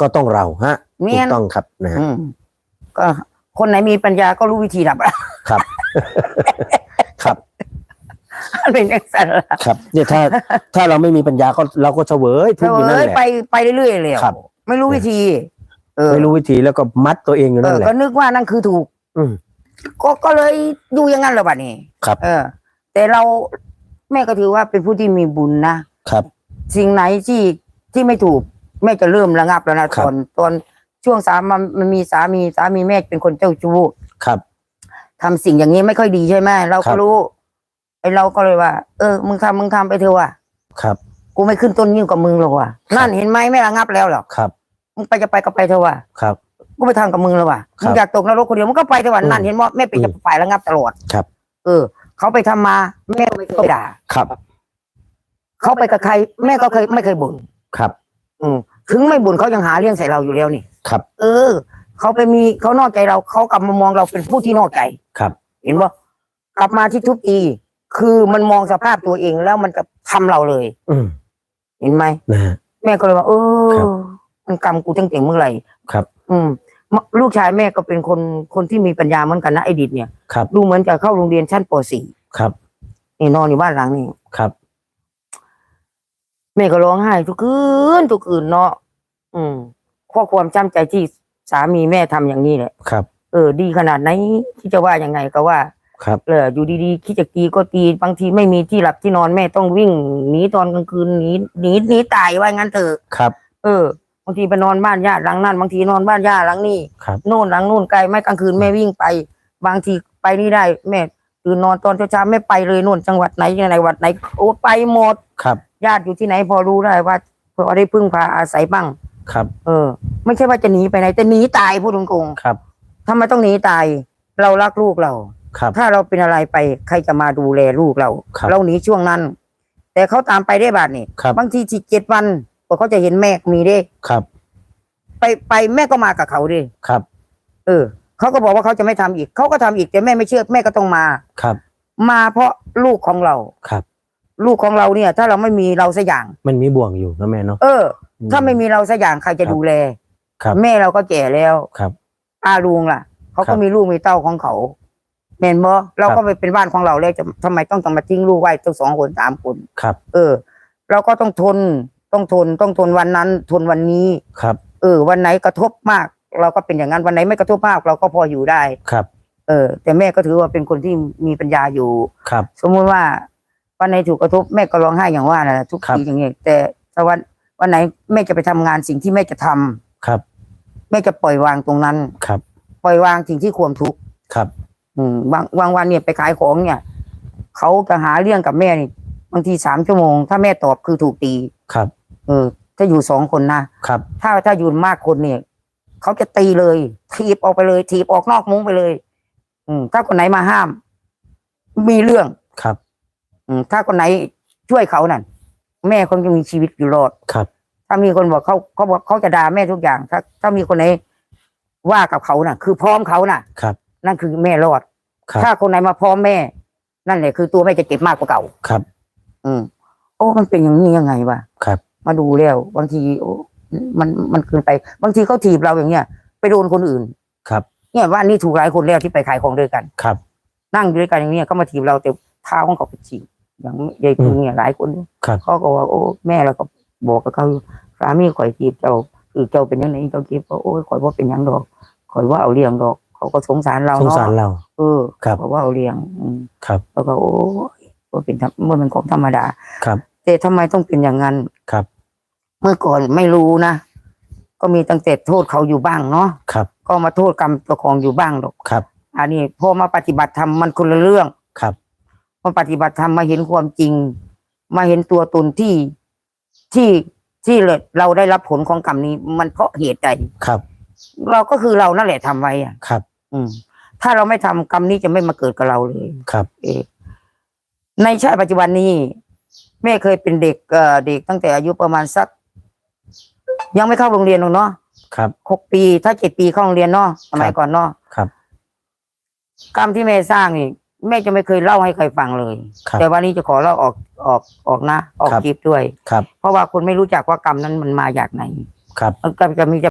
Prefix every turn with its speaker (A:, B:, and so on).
A: ก็ต้องเราฮะ
B: แม่
A: ถู
B: น
A: กต้องครับนะฮะ
B: อืมก็คนไหนมีปัญญาก็รู้วิธีดับ
A: ครับ ครับ
B: เป็นอย่างนั้นล่ะ
A: ครับเนี่ยถ้าถ้าเราไม่มีปัญญาก็เราก็เฉวยทุกข์อยู่นั่น
B: เอ้ย
A: แหละ
B: ไปไปเรื่อยๆเลย
A: ครับ
B: ไม่รู้วิธี เออ
A: ไม่รู้วิธีแล้วก็มัดตัวเองอยู่
B: เอ
A: นั่น
B: อ
A: แหละ
B: ก็นึกว่านั่นคือถูก
A: อืม
B: ก็ก็เลยอยู่อย่างนั้นแหละบัดนี้
A: ครับ
B: เออ แต่เราแม่ก็ถือว่าเป็นผู้ที่มีบุญนะครับ สิ่งไหนที่ที่ไม่ถูก แม่จะเริ่มระงับแล้วนะครับตอนตอนช่วงสามมันมันมีสามีสามีแม่เป็นคนเจ้าชู้
A: ครับ
B: ทำสิ่งอย่างนี้ไม่ค่อยดีใช่ไหมเรา
A: ครั
B: ก็
A: บ
B: รู้ไอเราก็เลยว่า เออ มึงทำมึงทำไปเถอะว่ะ
A: ครับ
B: กูไม่ขึ้นต้นยิ่งกว่ามึงหรอกว่ะนั่นเห็นไหมไม่ระงับแล้วหรอก
A: ครับ
B: มึงไปจะไปก็ไปเถอะว่ะ
A: ครับ
B: กูไปทำกับมึงแล้วว่ะ
A: ครับ
B: มึงอยากตกนรกคนเดียวมึงก็ไปเถอะว่ะ
A: อืม
B: นั่นเห็นว่าแม่เป็น
A: อืม
B: จะฝ่ายระงับตลอด
A: ครับ
B: เออ เขาไปทำมาแม่ไม่เคยด่า
A: ครับ
B: เขาไปกับใคร แม่ก็เคยไม่เคยบ่น
A: ครับ
B: อืม ถึงไม่บ่นเขายังหาเรื่องใส่เราอยู่แล้วนี่
A: ครับ
B: เออ เขาไปมีเขานอกใจเราเขากลับมามองเราเป็นผู้ที่นอกใจ
A: ครับ
B: เห็นป่ะกลับมาที่ทุบตีคือมันมองสภาพตัวเองแล้วมันจะทำเราเลย
A: อืม
B: เห็นไหม
A: นะฮะ
B: แม่ก็เลยว่า เอ
A: ครั
B: อบมันกรรมกูตั้งแต่เมื่อไหร่
A: ครับ
B: อืมมลูกชายแม่ก็เป็นคนคนที่มีปัญญาเหมือนกันนะไอดิดเนี่ย
A: ครับ
B: ดูเหมือนจะเข้าโรงเรียนชั้นป .4
A: ครับ
B: นี่นอนอยู่บ้านหลังนี่
A: ครับ
B: แม่ก็ร้องไห้ทุกคืนทุกคืนเนาะอืมข้อความจำใจที่สามีแม่ทำอย่างนี้แหละ
A: ครับ
B: เออ ดีขนาดไหนที่จะว่ายังไงก็ว่า
A: ครับ
B: เอออยู่ดีๆคิดจะตีก็ตีบางทีไม่มีที่หลับที่นอนแม่ต้องวิ่งหนีตอนกลางคืนหนีหนีหนีตายว่างั้นเถอะ
A: ครับ
B: เออบางทีไปนอนบ้านญาติหลังนั่นบางทีนอนบ้านญาติหลังนี่
A: ครับ
B: โน่นหลังนู่นไกลไม่กลางคืนแม่วิ่งไป บางทีไปนี่ได้แม่ตื่นนอนตอนเช้าๆแม่ไปเลยนู่นจังหวัดไหนยังไงวัดไหนโอ้ไปหมด
A: ครับ
B: ญาติอยู่ที่ไหนพอรู้ได้ว่าพอได้พึ่งพาอาศัยบ้าง
A: ครับ
B: เออ ไม่ใช่ว่าจะหนีไปไหนแต่หนีตายพูดตรง
A: ครับ
B: ๆทำไมต้องหนีตาย เรารักลูกเรา
A: ครับ
B: ถ้าเราเป็นอะไรไปใครจะมาดูแลลูกเรา
A: ครับ
B: เราหนีช่วงนั้น แต่เขาตามไปได้บาทนี่
A: ครับ
B: บางทีสิเจ็ดวันกว่าเขาจะเห็นแม่มีได้
A: ครับ
B: ไปไปแม่ก็มากับเขาดิ
A: ครับ
B: เออเขาก็บอกว่าเขาจะไม่ทำอีกเขาก็ทำอีกแต่แม่ไม่เชื่อแม่ก็ต้องมา
A: ครับ
B: มาเพราะลูกของเรา
A: ครับ
B: ลูกของเราเนี่ย ถ้าเราไม่มีเราสักอย่าง
A: มันมีบ่วงอยู่นะแม่เนาะ
B: เออ ถ้าไม่มีเราสักอย่างใครจะ
A: ครับ
B: ดูแล
A: ครับ
B: แม่เราก็แก่แล้ว
A: ครับ
B: อาลุงล่ะเขา
A: ครั
B: ก็
A: บ
B: มีลูกมีเต้าของเขาเมนบ่เรา
A: ครั
B: ก็
A: บ
B: ไปเป็นบ้านของเราแล้วจะทำไมต้องต้องมาทิ้งลูกไว้ตั้งสองคนสามคน
A: ครับ
B: เออ เราก็ต้องทนต้องทนต้องทนวันนั้น ทนวันนี้
A: ครับ
B: เออ วันไหนกระทบมาก เราก็เป็นอย่างนั้นวันไหนไม่กระทบมาก เราก็พออยู่ได้
A: ครับ
B: เออ แต่แม่ก็ถือว่าเป็นคนที่มีปัญญาอยู่
A: ครับ
B: สมมุติว่า วันไหนถูกกระทบแม่ก็ร้องไห้อย่างว่านะทุก
A: ครับ
B: ทีอย่างเงี้ยแต่ถ้าวันวันไหนแม่จะไปทำงานสิ่งที่แม่จะทำ
A: ครับ
B: แม่จะปล่อยวางตรงนั้น
A: ครับ
B: ปล่อยวางสิ่งที่ความทุกข์
A: ครับ
B: อืมบางบางวันเนี่ยไปขายของเนี่ยเขาจะหาเรื่องกับแม่นี่บางทีสามชั่วโมง ถ้าแม่ตอบคือถูกตี
A: ครับ
B: เออ ถ้าอยู่สองคนนะครับ ถ้าถ้าอยู่มากคนเนี่ยเขาจะตีเลยถีบออกไปเลยถีบออกนอกมุ้งไปเลย อืมถ้าคนไหนมาห้าม มีเรื่อง
A: ครับ
B: อืม ถ้าคนไหนช่วยเขานั่นแม่คงจะมีชีวิตอยู่รอด
A: ครับ
B: ถ้ามีคนบอกเขาเขาบอกเขาจะด่าแม่ทุกอย่าง ถ้า ถ้ามีคนไหนว่ากับเขาน่ะ คือพร้อมเขาน่ะ
A: ครับ
B: นั่นคือแม่รอด
A: ครับ
B: ถ้าคนไหนมาพร้อมแม่ นั่นแหละคือตัวแม่จะเจ็บมากกว่าเก่า
A: ครับ
B: อืมโอ้มันเป็นอย่างนี้ยังไงวะ
A: ครับ
B: มาดูแล้ว บางทีโอ้มันมันเกินไป บางทีเขาถีบเราอย่างเงี้ยไปโดนคนอื่น
A: ครับ
B: เนี่ยว่านี่ถูกหลายคนแล้วที่ไปขายของด้วยกัน
A: ครับ
B: นั่งอยู่ด้วยกันอย่างเงี้ยก็มาถีบเราแต่เท้าของเขาไปฉีก อย่างยายคุณเนี่ยหลายคน
A: ครับ
B: เขาก็ว่าโอ้แม่เราก็บอกกับเขาอยู่สามีข่อยถีบเจ้าคือเจ้าเป็นยังไงเจ้าถีบก็โอ้ยข่อยว่าเป็นหยังดอกข่อยว่าเอาเลี้ยงดอก เขาก็สงสารเรา
A: สง
B: เนาะ
A: สารเรา
B: เออ
A: ครับ
B: เขาว่าเอาเลี้ยงอืม
A: ครับ
B: แล้วก็โอ้ยว่าเป็นธรรมมันเป็นของธรรมดา
A: ครับ
B: แต่ทำไมต้องเป็นอย่างนั้น
A: ครับ
B: เมื่อก่อนไม่รู้นะ ก็มีตั้งแต่โทษเขาอยู่บ้างเนาะ
A: ครับ
B: ก็มาโทษกรรมตัวของอยู่บ้างหรอก
A: ครับ
B: อันนี้พอมาปฏิบัติธรรมมันคนละเรื่อง
A: ครับ
B: มาปฏิบัติธรรมมาเห็นความจริง มาเห็นตัวตนที่ที่ที่เราได้รับผลของกรรมนี้ มันเพราะเหตุใด
A: ครับ
B: เราก็คือเรานั่นแหละทำไว้อะ
A: ครับ
B: อืม ถ้าเราไม่ทำกรรมนี้จะไม่มาเกิดกับเราเลย
A: ครับ
B: เอกในชาติปัจจุบันนี้แม่เคยเป็นเด็กเอ่อเด็กตั้งแต่อายุประมาณสัก ยังไม่เข้าโรงเรียนหรอกเนาะ
A: ครับ
B: หกปีถ้าเจ็ดปีเข้าโรงเรียนเนาะสมัยก่อนเนาะ
A: ครับ
B: กรรมที่แม่สร้างนี่ แม่จะไม่เคยเล่าให้ใครฟังเลย
A: ครับ
B: แต่วันนี้จะขอเล่าออกออกออกนะ ออก
A: ครับ
B: คลิปด้วย
A: ครับ
B: เพราะว่าคนไม่รู้จักว่ากรรมนั้นมันมาจากไหน
A: ครับ
B: มันก็จะมี